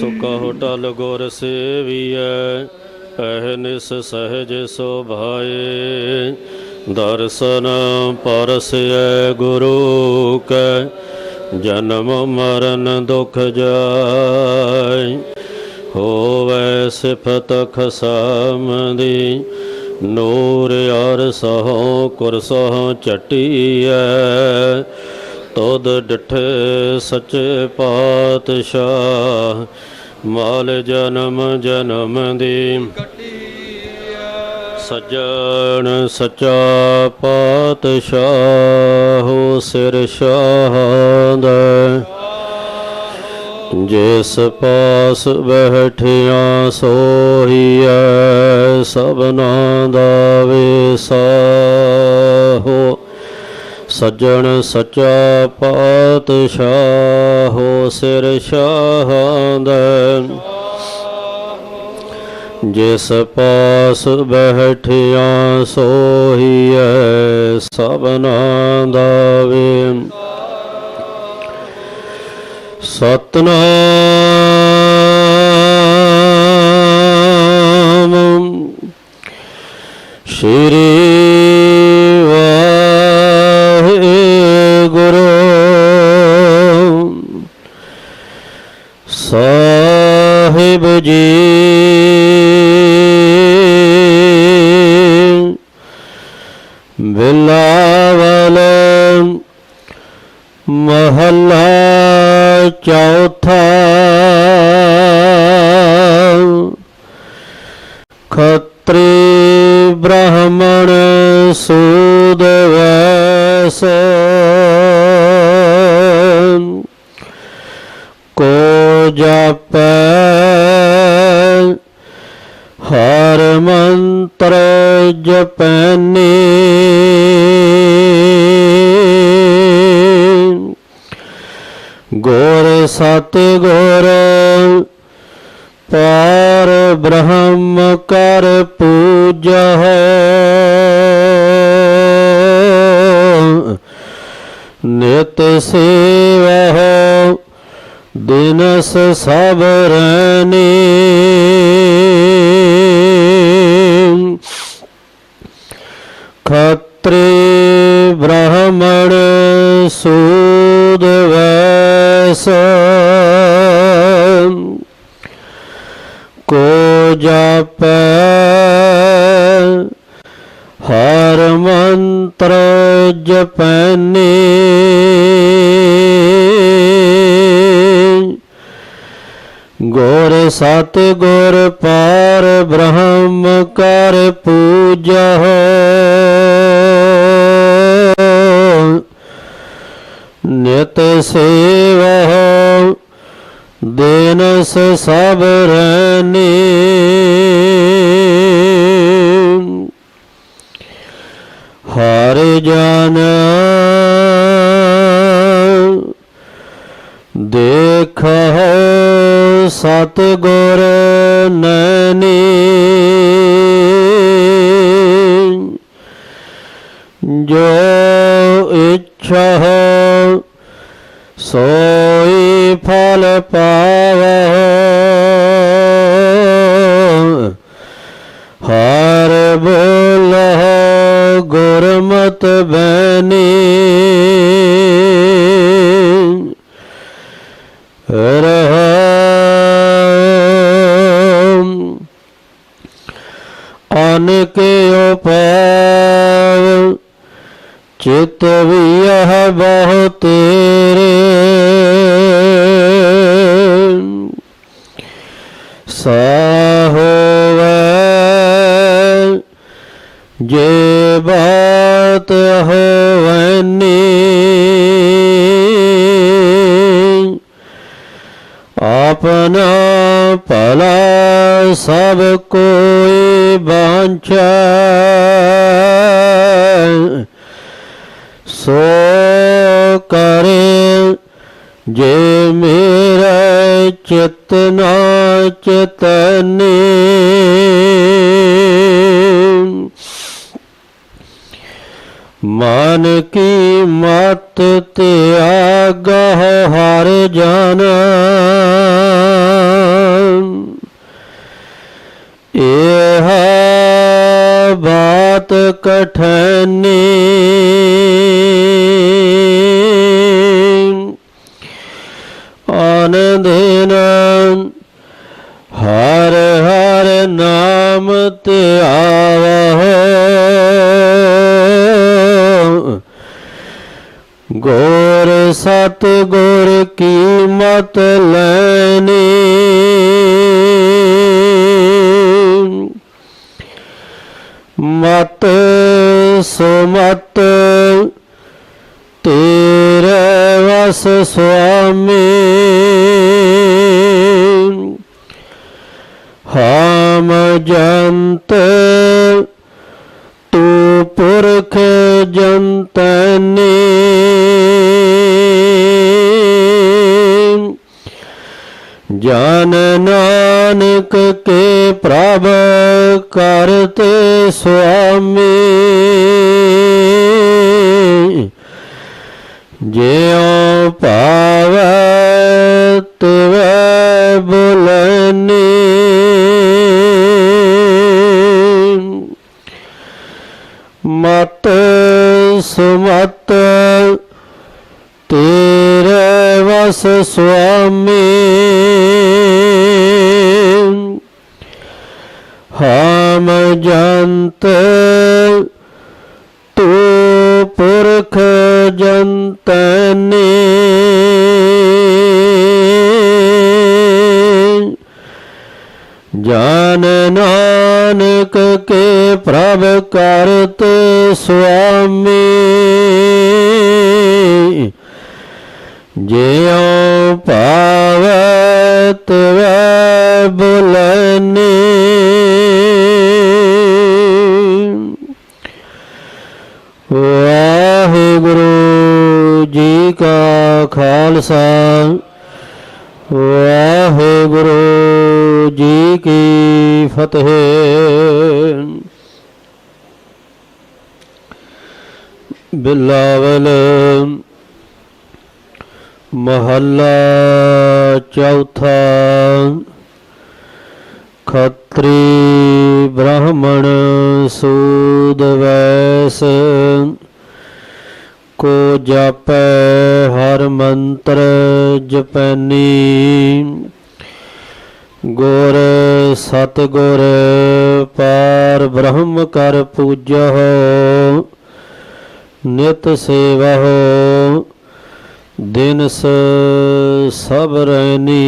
ਸੋ ਕਹੋ ਟਲ ਗੁਰ ਸੇਵੀਐ ਅਹਨਿਸ ਸਹਜ ਸੋਭਾਏ। ਦਰਸ਼ਨ ਪਰਸੈ ਗੁਰੂ ਕੈ, ਜਨਮ ਮਰਨ ਦੁਖ ਜਾਇ ਹੋਵੇ ਸਿਫਤ ਖਸਮ ਦੀ ਨੂਰ ਅਰ ਸਹੁ ਕੁਰਸਹੁ ਚਟੀਐ। ਤੁਧ ਡਿਠੇ ਸੱਚੇ ਪਾਤਸ਼ਾਹ, ਮਾਲ ਜਨਮ ਜਨਮ ਦੀ। ਸੱਜਣ ਸੱਚਾ ਪਾਤਸ਼ਾਹ ਹੋ ਸਿਰ ਸ਼ਾਹਦ। ਜਿਸ ਪਾਸ ਬੈਠਿਆ ਸੋਹੀਐ, ਸਭਨਾ ਦਾ ਵਿਸਾਹੋ ਸੱਜਣ ਸੱਚਾ ਪਾਤਸ਼ਾਹ ਹੋ ਸਿਰ ਸ਼ਾਹਦ ਜਿਸ ਪਾਸ ਬੈਠਿਆ ਸੋਹੀਐ ਸਭਨਾ ਦਾ ਵੇ। ਸਤਨਾਮ ਸਾਹਿਬ ਜੀ। ਬਿਲਾਵਲ ਮਹੱਲਾ ਚੌਥਾ। ਖਤਰੀ ਬ੍ਰਾਹਮਣ ਸੂਦ ਜਪੈ ਹਰ ਮੰਤਰ ਜਪੈਨੀ। ਗੁਰ ਸਤ ਗੁਰ ਪਾਰ ਬ੍ਰਹਮ ਕਰ ਪੂਜਾ ਨਿਤ ਸੇਵਾ ਦਿਨਸ ਸਬਰਨੀ ਖਤਰੀ ਬ੍ਰਾਹਮਣ ਸੂਦ ਵੈਸ ਕੋ ਜਪੈ ਹਰ ਮੰਤਰ ਜਪੈਨੀ। ਗੁਰ ਸਤ ਗੁਰ ਪਾਰ ਬ੍ਰਹਮ ਕਰ ਪੂਜਾ ਨਿਤ ਸੇਵਾ ਦਿਨਸ ਸਬਰਨੀ ਸਤ ਗੁਰ ਨੈਣੀ ਅਨਕੇ ਉਪਾਵ ਚਿਤ ਵੀ ਇਹ ਬਹੁ ਤੇਰੇ। ਸਾਹੋਵੇ ਜੇ ਬਾਤ ਹੋਵਨੀ। ਆਪਨਾ ਭਲਾ ਸਭ ਕੋਈ ਬਾਂਛੈ ਸੋ ਕਰੇ ਜੇ ਮੇਰਾ ਚਿਤ ਨਾ ਚਤਨੇ। ਮਨ ਕੀ ਮਤ ਤੇ ਆਗਹ ਹਰ ਜਨ। ਇਹ ਮਤ ਕਠੈਨੀ। ਆਨੰਦੇਨ ਹਰ ਹਰ ਨਾਮ ਤੇ ਮਤ ਸੁਮਤ ਤੇਰੇ ਵਸ ਸੁਆਮੀ ਹਮ ਜੰਤ ਤੂੰ ਪੁਰਖ ਜੰਤਨੀ ਜਾਨਨਾ ਨਾਨਕ ਕੇ ਪ੍ਰਭ ਕਰਤੇ ਸੁਆਮੀ। ਜਿਉ ਭਾਵੈ ਤਿਵੈ ਬੁਲਨੀ ਮਤ ਸੁਮਤ ਤੇਰੇ ਵਸ ਸੁਆਮੀ। ਜਾਨ ਨਾਨਕ ਕੇ ਪ੍ਰਭ ਕਰਤ ਸੁਆਮੀ। ਜਿਉ ਭਾਵੈ ਤਿਵੈ ਬੁਲਨੀ ਵਾਹਿਗੁਰੂ ਜੀ ਕਾ ਖਾਲਸਾ। ਕੀ ਫਤਿਹ। ਬਿਲਾਵਲ ਮਹੱਲਾ ਚੌਥਾ। ਖੱਤਰੀ ਬ੍ਰਾਹਮਣ ਸੂਦ ਵੈਸ। ਕੋ ਜਾਪੈ ਹਰ ਮੰਤਰ ਜਪੈਨੀ। ਗੁਰ ਸਤਿਗੁਰ ਪਾਰ ਬ੍ਰਹਮ ਕਰ ਪੂਜਹੁ ਨਿਤ ਸੇਵਹੁ ਦਿਨਸ ਸਭ ਰੈਨੀ